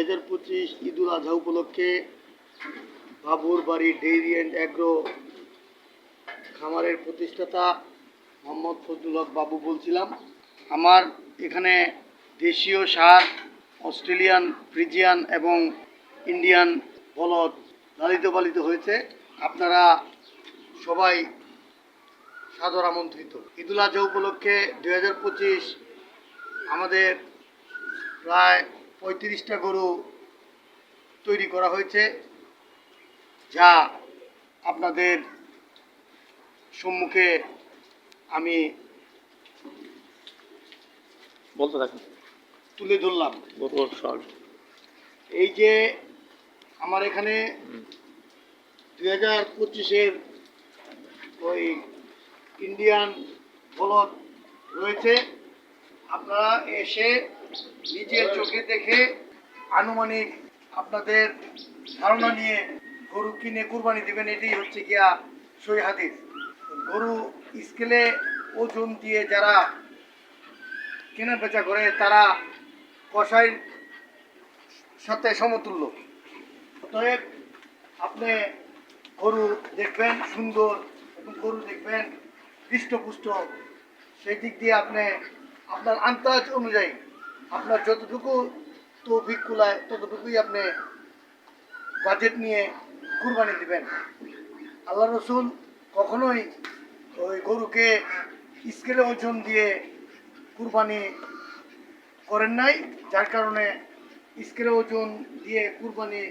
হাজার পঁচিশ ঈদুল আজহা উপলক্ষে বাবুর বাড়ি ডেইরি অ্যান্ড অ্যাগ্রো খামারের প্রতিষ্ঠাতা মোহাম্মদ ফজলুল হক বাবু বলছিলাম, আমার এখানে দেশীয় সার, অস্ট্রেলিয়ান, ফ্রিজিয়ান এবং ইন্ডিয়ান বলদ লালিত পালিত হয়েছে। আপনারা সবাই সাদর আমন্ত্রিত। ঈদুল আজহা উপলক্ষে দুই হাজার পঁচিশ আমাদের প্রায় পঁয়ত্রিশটা গরু তৈরি করা হয়েছে যা আপনাদের সম্মুখে আমি বলতে থাকুন। তুলে ধরলাম। এই যে আমার এখানে দুই হাজার পঁচিশের ওই ইন্ডিয়ান বলদ রয়েছে। আপনারা এসে নিজের চোখে দেখে আনুমানিক আপনাদের ধারণা নিয়ে গরু কিনে কুরবানি দিবেন, এটাই হচ্ছে গিয়া সই হাদিস। গরু স্কেলে ওজন দিয়ে যারা কেনা বেচা করে, তারা কষাই সাথে সমতুল্য। অতএব আপনি গরু দেখবেন সুন্দর এবং গরু দেখবেন হৃষ্টপুষ্ট। সেই দিক দিয়ে আপনি আপনার আন্দাজ অনুযায়ী আপনার যতটুকু তৌফিক কুলায়, ততটুকুই আপনি বাজেট নিয়ে কুরবানি দিবেন। আল্লাহ রসুল কখনোই ওই গরুকে স্কেলে ওজন দিয়ে কুরবানি করেন নাই, যার কারণে স্কেলে ওজন দিয়ে কুরবানি